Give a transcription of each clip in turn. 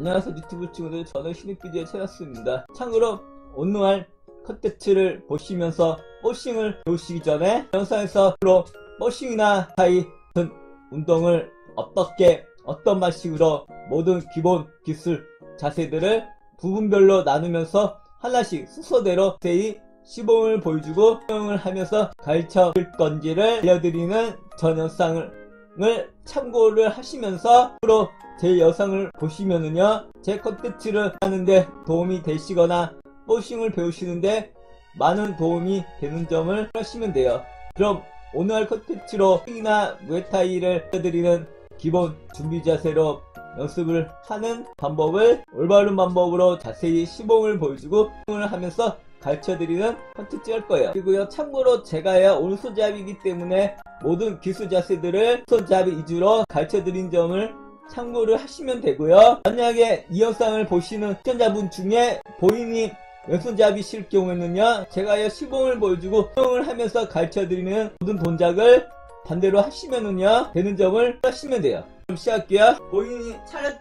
안녕하세요 유튜브 친구들. 저는 신입비디오 찾았습니다. 참고로 오늘 컨텐츠를 보시면서 버싱을 배우시기 전에 영상에서 프로 버싱이나 하이 같은 운동을 어떻게 어떤 방식으로 모든 기본 기술 자세들을 부분별로 나누면서 하나씩 순서대로 자세히 시범을 보여주고 사용을 하면서 가르쳐 줄 건지를 알려드리는 전 영상을 을 참고를 하시면서 앞으로 제 영상을 보시면은요 제 컨텐츠를 하는데 도움이 되시거나 버싱을 배우시는데 많은 도움이 되는 점을 하시면 돼요. 그럼 오늘 할 컨텐츠로 킹이나 무에타이를 알려드리는 기본 준비 자세로 연습을 하는 방법을 올바른 방법으로 자세히 시범을 보여주고 을 하면서 가르쳐드리는 컨텐츠 할 거예요. 그리고요, 참고로 제가요, 오른손잡이기 때문에 모든 기술 자세들을 손잡이 위주로 가르쳐드린 점을 참고를 하시면 되고요. 만약에 이 영상을 보시는 시청자분 중에 본인이 왼손잡이실 경우에는요, 제가요, 시범을 보여주고 사용을 하면서 가르쳐드리는 모든 동작을 반대로 하시면은요, 되는 점을 하시면 돼요. 그럼 시작할게요. 본인이 차렷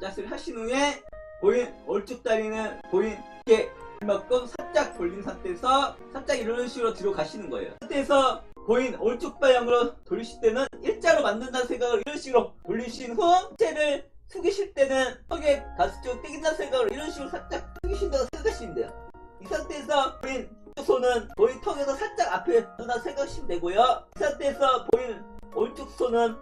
자세를 하신 후에, 본인 오른쪽 다리는 본인 이렇게 만큼 살짝 돌린 상태에서 살짝 이런 식으로 뒤로 가시는 거예요. 상태에서 보인 오른쪽 방향으로 돌리실 때는 일자로 만든다는 생각을 이런 식으로 돌리신 후 체를 숙이실 때는 턱에 가슴 쪽 땡긴다는 생각으로 이런 식으로 살짝 숙이신다고 생각하시면 돼요. 이 상태에서 보인 손은 보인 턱에서 살짝 앞에 놔둔다고 생각하시면 되고요. 이 상태에서 보인 오른쪽 손은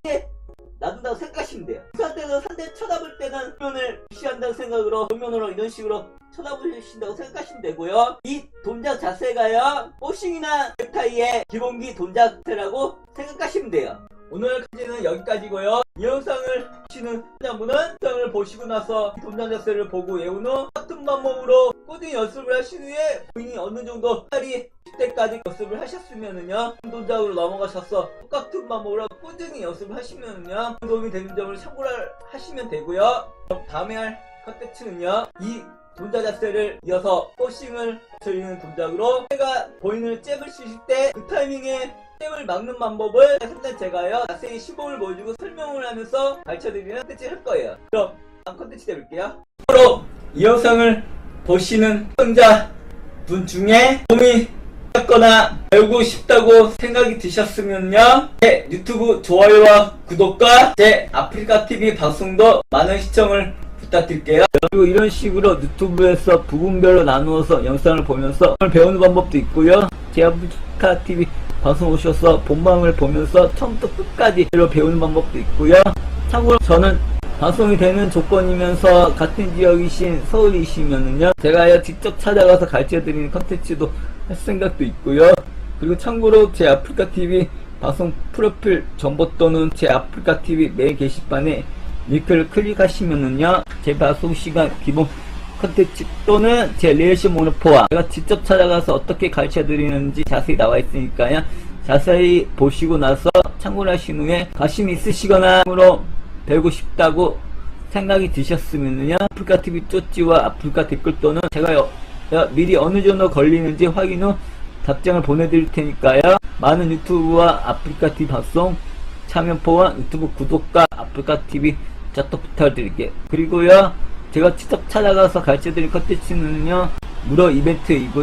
놔둔다고 생각하시면 돼요. 이 상태에서 상대 쳐다볼 때는 정면을 무시한다는 생각으로 정면으로 이런 식으로 쳐다보신다고 생각하시면 되고요. 이 동작 자세가요, 포싱이나 넥타이의 기본기 동작 자세라고 생각하시면 돼요. 오늘 까지는 여기까지고요. 이 영상을 보시는 시청자분은 영상을 보시고 나서 이 동작 자세를 보고 외운 후 같은 방법으로 꾸준히 연습을 하신 후에 본인이 어느 정도 팔이 10대까지 연습을 하셨으면은요 동작으로 넘어가셔서 똑같은 방법으로 꾸준히 연습을 하시면은요 도움이 되는 점을 참고를 하시면 되고요. 다음에 할 컨텐츠는요 이 동작 자세를 이어서 포싱을 저리는 동작으로 제가 본인을 잽을 치실 때 그 타이밍에 잽을 막는 방법을 상단 제가요 자세히 시범을 보여주고 설명을 하면서 가르쳐드리는 컨텐츠 할 거예요 그럼 다음 컨텐츠 해볼게요 바로 이 영상을 보시는 시청자 분 중에 도움이 되었거나 배우고 싶다고 생각이 드셨으면요 제 유튜브 좋아요와 구독과 제 아프리카 TV 방송도 많은 시청을 부탁드릴게요. 그리고 이런 식으로 유튜브에서 부분별로 나누어서 영상을 보면서 배우는 방법도 있고요. 제 아프리카 TV 방송 오셔서 본방을 보면서 처음부터 끝까지 로 배우는 방법도 있고요. 참고로 저는 방송이 되는 조건이면서 같은 지역이신 서울이시면은요 제가 직접 찾아가서 가르쳐드리는 컨텐츠도 할 생각도 있고요. 그리고 참고로 제 아프리카 TV 방송 프로필 정보 또는 제 아프리카 TV 메인 게시판에 링크를 클릭하시면은요 제 방송 시간 기본 컨텐츠 또는 제 리얼시 모노포와 제가 직접 찾아가서 어떻게 가르쳐 드리는지 자세히 나와 있으니까요. 자세히 보시고 나서 참고를 하신 후에 관심 있으시거나 으로 배우고 싶다고 생각이 드셨으면요. 아프리카 TV 쪼찌와 아프리카 댓글 또는 제가 여- 여- 미리 어느 정도 걸리는지 확인 후 답장을 보내드릴 테니까요. 많은 유튜브와 아프리카 TV 방송 참여포와 유튜브 구독과 아프리카 TV 자또 부탁드릴게요. 그리고요, 제가 직접 찾아가서 가르쳐드릴 컨텐츠는요, 무료 이벤트이고요.